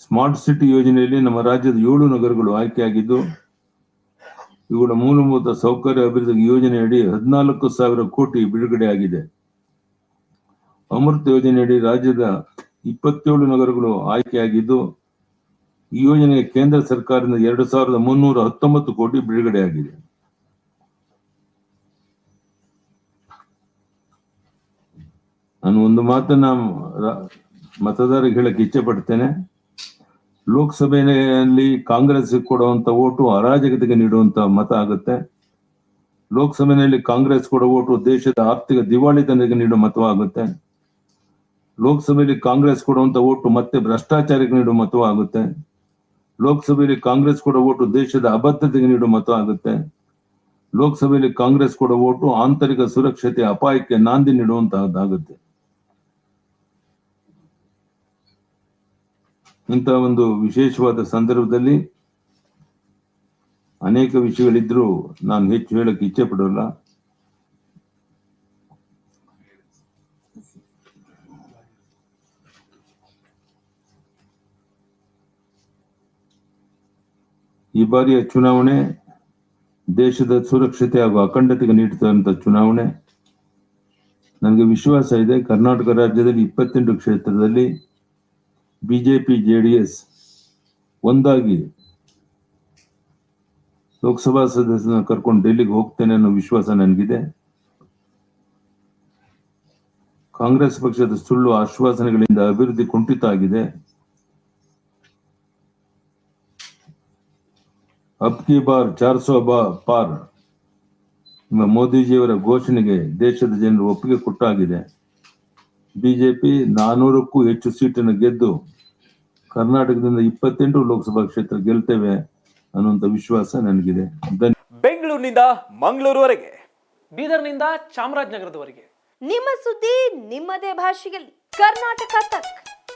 Smart city ಯೋಜನೆಯಲ್ಲಿ ನಮ್ಮ ರಾಜ್ಯದ ಏಳು ನಗರಗಳು ಆಯ್ಕೆಯಾಗಿದ್ದು ಇವುಗಳ ಮೂಲಭೂತ ಸೌಕರ್ಯ ಅಭಿವೃದ್ಧಿ ಯೋಜನೆಯಡಿ ಹದಿನಾಲ್ಕು ಸಾವಿರ ಕೋಟಿ ಬಿಡುಗಡೆಯಾಗಿದೆ ಅಮೃತ ಯೋಜನೆಯಡಿ ರಾಜ್ಯದ ಇಪ್ಪತ್ತೇಳು ನಗರಗಳು ಆಯ್ಕೆಯಾಗಿದ್ದು ಈ ಯೋಜನೆಗೆ ಕೇಂದ್ರ ಸರ್ಕಾರದಿಂದ ಎರಡು ಸಾವಿರದ ಮುನ್ನೂರ ಹತ್ತೊಂಬತ್ತು ಕೋಟಿ ಬಿಡುಗಡೆಯಾಗಿದೆ ನಾನು ಒಂದು ಮಾತನ್ನ ಮತದಾರರಿಗೆ ಹೇಳಕ್ಕೆ ಇಚ್ಛೆ ಪಡ್ತೇನೆ ಲೋಕಸಭೆಯಲ್ಲಿ ಕಾಂಗ್ರೆಸ್ ಕೊಡುವಂತ ಓಟು ಅರಾಜಕತೆಗೆ ನೀಡುವಂತ ಮತ ಆಗುತ್ತೆ. ಲೋಕಸಭೆಯಲ್ಲಿ ಕಾಂಗ್ರೆಸ್ ಕೊಡೋ ಓಟು ದೇಶದ ಆರ್ಥಿಕ ದಿವಾಳಿತನಕ್ಕೆ ನೀಡುವ ಮತವಾಗುತ್ತೆ. ಲೋಕಸಭೆಯಲ್ಲಿ ಕಾಂಗ್ರೆಸ್ ಕೊಡುವಂತ ಓಟು ಮತ್ತೆ ಭ್ರಷ್ಟಾಚಾರಕ್ಕೆ ನೀಡುವ ಮತವಾಗುತ್ತೆ. ಲೋಕಸಭೆಯಲ್ಲಿ ಕಾಂಗ್ರೆಸ್ ಕೊಡೋ ಓಟು ದೇಶದ ಅಬದ್ಧತೆಗೆ ನೀಡುವ ಮತ ಆಗುತ್ತೆ ಲೋಕಸಭೆಯಲ್ಲಿ ಕಾಂಗ್ರೆಸ್ ಕೊಡೋ ಓಟು ಆಂತರಿಕ ಸುರಕ್ಷತೆ, ಅಪಾಯಕ್ಕೆ ನಾಂದಿ ನೀಡುವಂತಹದ್ದಾಗುತ್ತೆ. ಇಂತಹ ಒಂದು ವಿಶೇಷವಾದ ಸಂದರ್ಭದಲ್ಲಿ ಅನೇಕ ವಿಷಯಗಳಿದ್ರು ನಾನು ಹೆಚ್ಚು ಹೇಳಕ್ಕೆ ಇಚ್ಛೆ ಪಡೋಲ್ಲ. ಈ ಬಾರಿಯ ಚುನಾವಣೆ ದೇಶದ ಸುರಕ್ಷತೆ ಹಾಗೂ ಅಖಂಡತೆಗೆ ನೀಡುತ್ತಿರುವಂತಹ ಚುನಾವಣೆ. ನನಗೆ ವಿಶ್ವಾಸ ಇದೆ, ಕರ್ನಾಟಕ ರಾಜ್ಯದಲ್ಲಿ ಇಪ್ಪತ್ತೆಂಟು ಕ್ಷೇತ್ರದಲ್ಲಿ ಬಿಜೆಪಿ, ಜೆಡಿಎಸ್ ಒಂದಾಗಿ ಲೋಕಸಭಾ ಸದಸ್ಯನ ಕರ್ಕೊಂಡು ಡೆಲ್ಲಿಗೆ ಹೋಗ್ತೇನೆ ಅನ್ನೋ ವಿಶ್ವಾಸ ನನಗಿದೆ. ಕಾಂಗ್ರೆಸ್ ಪಕ್ಷದ ಸುಳ್ಳು ಆಶ್ವಾಸನೆಗಳಿಂದ ಅಭಿವೃದ್ಧಿ ಕುಂಠಿತ ಆಗಿದೆ. ಅಬ್ ಕಿ ಬಾರ್, ಚಾರ್ ಸೋ ಬಾ ಪಾರ್ ಮೋದಿಜಿಯವರ ಘೋಷಣೆಗೆ ದೇಶದ ಜನರು ಒಪ್ಪಿಗೆ ಕೊಟ್ಟಾಗಿದೆ. ಬಿಜೆಪಿ ನಾನೂರಕ್ಕೂ ಹೆಚ್ಚು ಸೀಟನ್ನು ಗೆದ್ದು ಕರ್ನಾಟಕದಿಂದ ಇಪ್ಪತ್ತೆಂಟು ಲೋಕಸಭಾ ಕ್ಷೇತ್ರ ಗೆಲ್ತೇವೆ ಅನ್ನುವಂತ ವಿಶ್ವಾಸ ನನಗಿದೆ. ಬೆಂಗಳೂರಿನಿಂದ ಮಂಗಳೂರುವರೆಗೆ ಬೀದರ್ನಿಂದ ಚಾಮರಾಜನಗರದವರೆಗೆ. ನಿಮ್ಮ ಸುದ್ದಿ ನಿಮ್ಮದೇ ಭಾಷೆಯಲ್ಲಿ. ಕರ್ನಾಟಕ ತಕ್.